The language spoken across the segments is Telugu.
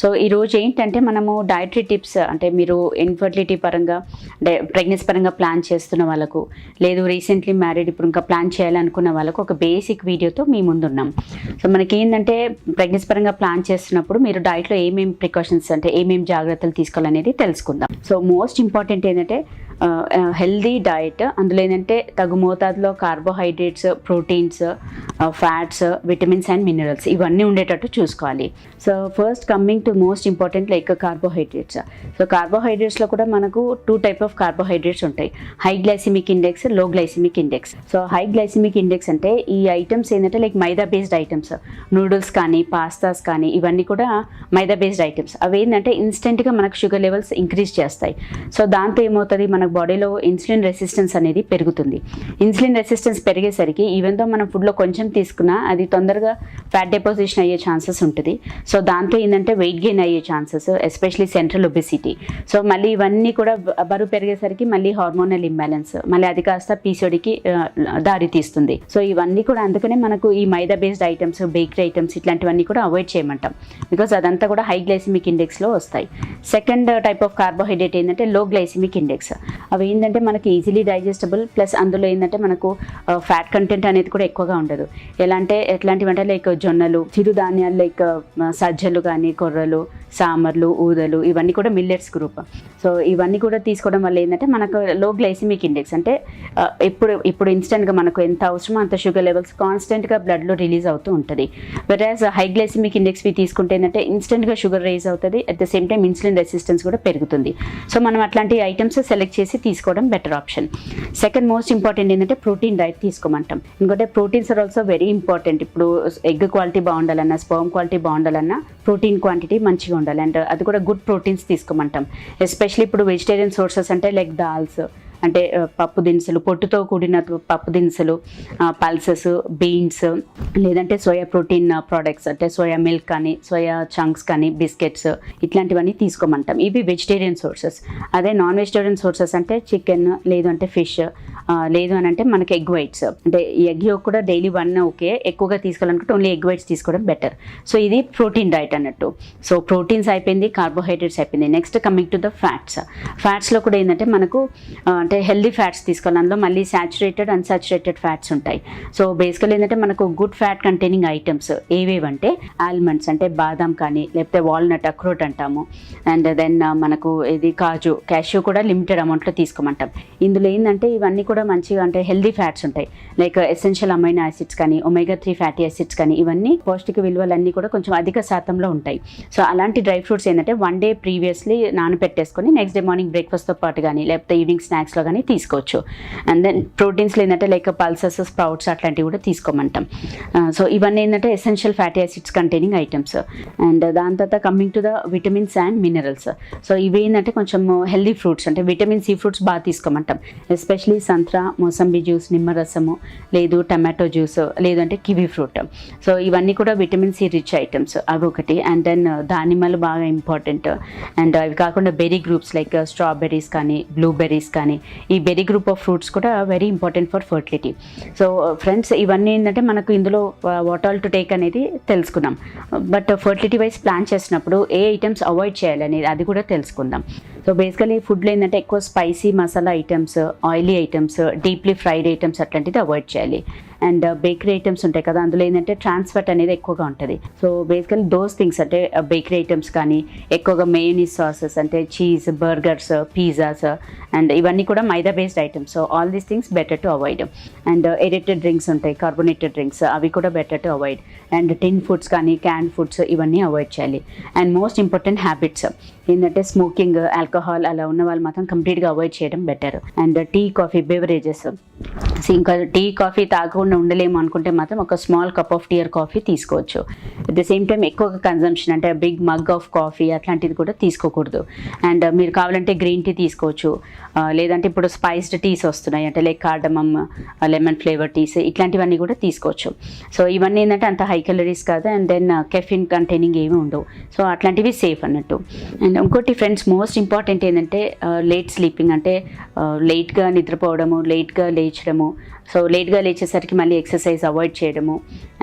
so ఈ రోజు ఏంటంటే మనము డైటరీ టిప్స్ అంటే మీరు ఇన్ఫర్టిలిటీ పరంగా అంటే ప్రెగ్నెన్సీ పరంగా ప్లాన్ చేస్తున్న వాళ్ళకు లేదు రీసెంట్లీ మ్యారీడ్ ఇప్పుడు ఇంకా ప్లాన్ చేయాలనుకున్న వాళ్ళకు ఒక బేసిక్ వీడియోతో మీ ముందున్నాం. సో మనకి ఏంటంటే ప్రెగ్నెన్సీ పరంగా ప్లాన్ చేస్తున్నప్పుడు మీరు డైట్లో ఏమేమి ప్రికాషన్స్ అంటే ఏమేమి జాగ్రత్తలు తీసుకోవాలనేది తెలుసుకుందాం. సో మోస్ట్ ఇంపార్టెంట్ ఏంటంటే హెల్దీ డైట్ అందులో ఏంటంటే తగు మోతాదులో carbohydrates proteins fats vitamins and minerals ఇవన్నీ ఉండేటట్టు చూసుకోవాలి. So first coming to most important like carbohydrates so కార్బోహైడ్రేట్స్లో కూడా మనకు టూ టైప్ ఆఫ్ కార్బోహైడ్రేట్స్ ఉంటాయి. High glycemic ఇండెక్స్లో glycemic index so high glycemic index అంటే ఈ ఐటమ్స్ ఏంటంటే like maida based items noodles కానీ పాస్తాస్ కానీ ఇవన్నీ కూడా మైదా బేస్డ్ ఐటమ్స్ అవి ఏంటంటే ఇన్స్టెంట్గా మనకు షుగర్ లెవెల్స్ ఇంక్రీజ్ చేస్తాయి. సో దాంతో ఏమవుతుంది? మనకు బాడీలో ఇన్సులిన్ రెసిస్టెన్స్ అనేది పెరుగుతుంది. ఇన్సులిన్ రెసిస్టెన్స్ పెరిగేసరికి ఈవెన్తో మనం ఫుడ్లో కొంచెం తీసుకున్నా అది తొందరగా ఫ్యాట్ డిపాజిషన్ అయ్యే ఛాన్సెస్ ఉంటుంది. సో దాంతో ఏంటంటే వెయిట్ గెయిన్ అయ్యే chances especially central obesity so మళ్ళీ ఇవన్నీ కూడా బరువు పెరిగేసరికి మళ్ళీ హార్మోనల్ ఇంబ్యాలెన్స్ మళ్ళీ అది కాస్త పీసోడికి దారి తీస్తుంది. సో ఇవన్నీ కూడా అందుకనే మనకు ఈ maida based items bakery items ఇట్లాంటివన్నీ కూడా అవాయిడ్ చేయమంటాం. బికాస్ అదంతా కూడా హై గ్లైసిమిక్ ఇండెక్స్లో వస్తాయి. సెకండ్ టైప్ ఆఫ్ కార్బోహైడ్రేట్ ఏంటంటే లో గ్లైసిమిక్ ఇండెక్స్ అవి ఏంటంటే మనకి ఈజీలీ డైజెస్టబుల్ ప్లస్ అందులో ఏంటంటే మనకు ఫ్యాట్ కంటెంట్ అనేది కూడా ఎక్కువగా ఉండదు. ఎలా అంటే ఎట్లాంటివి అంటే లైక్ జొన్నలు చిరుధాన్యాలు లైక్ సజ్జలు కానీ కొర్రలు సామర్లు ఊదలు ఇవన్నీ కూడా మిల్లెట్స్ గ్రూప్ సో ఇవన్నీ కూడా తీసుకోవడం వల్ల ఏంటంటే మనకు లో గ్లైసిమిక్ ఇండెక్స్ అంటే ఇప్పుడు ఇప్పుడు ఇన్స్టెంట్గా మనకు ఎంత అవసరమో అంత షుగర్ లెవెల్స్ కాన్స్టెంట్గా బ్లడ్లో రిలీజ్ అవుతూ ఉంటుంది. వెరాజ్ హై గ్లైసిమిక్ ఇండెక్స్ తీసుకుంటే ఏంటంటే ఇన్స్టెంట్గా షుగర్ రైజ్ అవుతుంది. At the same time insulin resistance కూడా పెరుగుతుంది. సో మనం అట్లాంటి ఐటమ్స్ సెలెక్ట్ చేసి తీసుకోవడం better option second most important ఏంటంటే ప్రోటీన్ డైట్ తీసుకోమంటాం. ఎందుకంటే proteins are also very important ఇప్పుడు ఎగ్ క్వాలిటీ బాగుండాలన్నా స్పర్మ్ క్వాలిటీ బాగుండాలన్నా ప్రోటీన్ క్వాంటిటీ మంచిగా ఉండాలి. అండ్ అది కూడా గుడ్ ప్రోటీన్స్ తీసుకోమంటాం. ఎస్పెషల్లీ ఇప్పుడు వెజిటేరియన్ సోర్సెస్ అంటే లైక్ దాల్స్ అంటే పప్పు దినుసులు పొట్టుతో కూడిన పప్పు దినుసులు పల్సెస్ బీన్స్ లేదంటే సోయా ప్రోటీన్ ప్రోడక్ట్స్ అంటే సోయా మిల్క్ కానీ సోయా చంక్స్ కానీ బిస్కెట్స్ ఇట్లాంటివన్నీ తీసుకోమంటాం. ఇవి వెజిటేరియన్ సోర్సెస్. అదే నాన్ వెజిటేరియన్ సోర్సెస్ అంటే చికెన్ లేదు అంటే ఫిష్ లేదు అని అంటే మనకి ఎగ్ వైట్స్. అంటే ఎగ్ యోక్ కూడా డైలీ వన్ ఓకే ఎక్కువగా తీసుకోవాలనుకుంటే ఓన్లీ ఎగ్ వైట్స్ తీసుకోవడం బెటర్. సో ఇది ప్రోటీన్ డైట్ అన్నట్టు. సో ప్రోటీన్స్ అయిపోయింది కార్బోహైడ్రేట్స్ అయిపోయింది. Next coming to the fats. ఫ్యాట్స్లో కూడా ఏంటంటే మనకు అంటే అంటే హెల్దీ ఫ్యాట్స్ తీసుకోవాలి. అందులో మళ్ళీ సాచురేటెడ్ అన్సాచురేటెడ్ ఫ్యాట్స్ ఉంటాయి. సో బేసికల్ ఏంటంటే మనకు గుడ్ ఫ్యాట్ కంటైనింగ్ ఐటమ్స్ ఏవేవంటే ఆల్మండ్స్ అంటే బాదం కానీ లేకపోతే వాల్నట్ అక్రోట్ అంటాము. అండ్ దెన్ uh, మనకు ఇది కాజు క్యాష్యూ కూడా లిమిటెడ్ అమౌంట్లో తీసుకోమంటాం. ఇందులో ఏంటంటే ఇవన్నీ కూడా మంచిగా అంటే హెల్దీ ఫ్యాట్స్ ఉంటాయి. లైక్ ఎసెన్షియల్ అమైనో యాసిడ్స్ కానీ ఒమేగా త్రీ ఫ్యాటీ యాసిడ్స్ కానీ ఇవన్నీ పౌష్టిక విలువలన్నీ కూడా కొంచెం అధిక శాతంలో ఉంటాయి. సో అలాంటి డ్రై ఫ్రూట్స్ ఏంటంటే వన్ డే ప్రీవియస్లీ నానబెట్టేసుకొని నెక్స్ట్ డే మార్నింగ్ బ్రేక్ఫాస్ట్తో పాటు కానీ లేకపోతే ఈవినింగ్ స్నాక్స్లో కానీ తీసుకోవచ్చు. అండ్ దెన్ ప్రోటీన్స్లో ఏంటంటే లైక్ పల్సెస్ స్ప్రౌట్స్ అట్లాంటివి కూడా తీసుకోమంటాం. Uh, సో ఇవన్నీ ఏంటంటే essential fatty acids containing items and దాని తర్వాత coming to the vitamins and minerals so ఇవి ఏంటంటే కొంచెం హెల్దీ ఫ్రూట్స్ అంటే విటమిన్ సి ఫ్రూట్స్ బాగా తీసుకోమంటాం. ఎస్పెషలీ సంత్రా మోసంబి జ్యూస్ నిమ్మరసము లేదు టమాటో జ్యూస్ లేదంటే కివీ ఫ్రూట్ సో ఇవన్నీ కూడా విటమిన్ సి రిచ్ ఐటమ్స్ అవి ఒకటి. అండ్ దెన్ uh, దానిమ్మలు బాగా ఇంపార్టెంట్ అండ్ అవి కాకుండా బెర్రీ గ్రూప్స్ లైక్ స్ట్రాబెర్రీస్ కానీ బ్లూబెర్రీస్ కానీ ఈ బెర్రీ గ్రూప్ ఆఫ్ ఫ్రూట్స్ కూడా very important for fertility so friends ఇవన్నీ ఏంటంటే మనకు ఇందులో వాట్ ఆల్ టు టేక్ అనేది తెలుసుకున్నాం. బట్ ఫర్టిలిటీ వైజ్ ప్లాన్ చేసినప్పుడు ఏ ఐటమ్స్ అవాయిడ్ చేయాలి అనేది అది కూడా తెలుసుకుందాం. సో బేసికలీ ఫుడ్లో ఏంటంటే ఎక్కువ spicy masala items oily items deeply fried items అట్లాంటిది అవాయిడ్ చేయాలి. అండ్ uh, బేకరీ ఐటమ్స్ ఉంటాయి కదా అందులో ఏంటంటే ట్రాన్స్ఫర్ట్ అనేది ఎక్కువగా ఉంటుంది. సో బేసికలీ దోస్ థింగ్స్ అంటే uh, బేకరీ ఐటమ్స్ కానీ ఎక్కువగా మేయోనీస్ సాసెస్ అంటే చీజ్ బర్గర్స్ పిజ్జాస్ అండ్ ఇవన్నీ కూడా maida based items so all these things better to avoid and aerated drinks ఉంటాయి కార్బోనేటెడ్ డ్రింక్స్ అవి కూడా better to avoid and tin foods కానీ క్యాన్ ఫుడ్స్ ఇవన్నీ అవాయిడ్ చేయాలి. అండ్ మోస్ట్ ఇంపార్టెంట్ హ్యాబిట్స్ ఏంటంటే స్మోకింగ్ ఆల్కహాల్ అలా ఉన్న వాళ్ళు మాత్రం కంప్లీట్గా అవాయిడ్ చేయడం better and tea coffee beverages ఇంకా టీ కాఫీ తాగకుండా ఉండలేము అనుకుంటే మాత్రం ఒక small cup of tea or coffee తీసుకోవచ్చు. అట్ ద సేమ్ టైం ఎక్కువగా కన్జంప్షన్ అంటే బిగ్ మగ్ ఆఫ్ కాఫీ అట్లాంటిది కూడా తీసుకోకూడదు. అండ్ uh, మీరు కావాలంటే గ్రీన్ టీ తీసుకోవచ్చు. Uh, లేదంటే ఇప్పుడు స్పైస్డ్ టీస్ వస్తున్నాయి. అంటే like cardamom lemon flavour teas ఇట్లాంటివన్నీ కూడా తీసుకోవచ్చు. సో ఇవన్నీ ఏంటంటే అంత హై కెలరీస్ కాదు. అండ్ దెన్ కెఫిన్ కంటైనింగ్ ఏమీ ఉండవు. సో అట్లాంటివి సేఫ్ అన్నట్టు. అండ్ ఇంకోటి ఫ్రెండ్స్ మోస్ట్ ఇంపార్టెంట్ ఏంటంటే uh, లేట్ స్లీపింగ్ అంటే లేట్గా నిద్రపోవడము లేట్గా లేచడము సో లేట్గా లేచేసరికి మళ్ళీ ఎక్సర్సైజ్ అవాయిడ్ చేయడము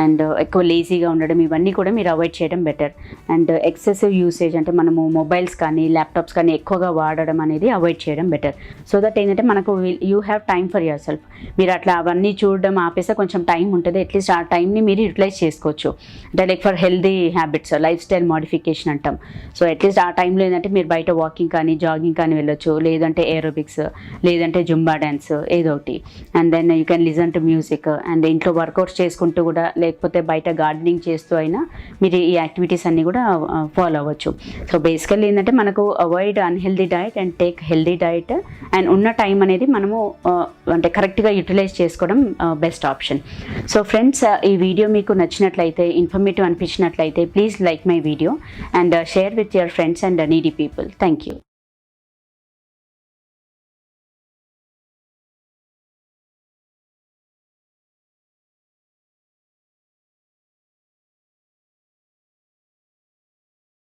అండ్ uh, ఎక్కువ లేజీగా ఉండడం ఇవన్నీ కూడా మీరు అవాయిడ్ చేయడం బెటర్ అండ్ ఎక్సెసివ్ యూసేజ్ అంటే మనము మొబైల్స్ కానీ ల్యాప్టాప్స్ కానీ ఎక్కువగా వాడడం అనేది అవాయిడ్ చేయడం బెటర్ సో దట్ ఏంటంటే మనకు you have time for yourself మీరు అట్లా అవన్నీ చూడడం ఆపేస్తే కొంచెం టైం ఉంటుంది. అట్లీస్ట్ ఆ టైంని మీరు యూటిలైజ్ చేసుకోవచ్చు. అంటే like for healthy habits lifestyle modification అంటాం సో అట్లీస్ట్ ఆ టైంలో ఏంటంటే మీరు బయట వాకింగ్ కానీ జాగింగ్ కానీ వెళ్ళొచ్చు. లేదంటే ఏరోబిక్స్ లేదంటే జుంబా డ్యాన్స్ ఏదో ఒకటి. And then you can listen to music and ఇంట్లో వర్కౌట్స్ చేసుకుంటూ కూడా లేకపోతే బయట గార్డెనింగ్ చేస్తూ అయినా మీరు ఈ యాక్టివిటీస్ అన్నీ కూడా uh, uh, ఫాలో అవ్వచ్చు. సో బేసికల్లీ ఏంటంటే మనకు avoid unhealthy diet and take healthy diet and ఉన్న టైం అనేది మనము uh, అంటే కరెక్ట్గా యూటిలైజ్ చేసుకోవడం బెస్ట్ ఆప్షన్ సో ఫ్రెండ్స్ ఈ వీడియో మీకు నచ్చినట్లయితే informative అనిపించినట్లయితే please like my video and share with your friends and needy people thank you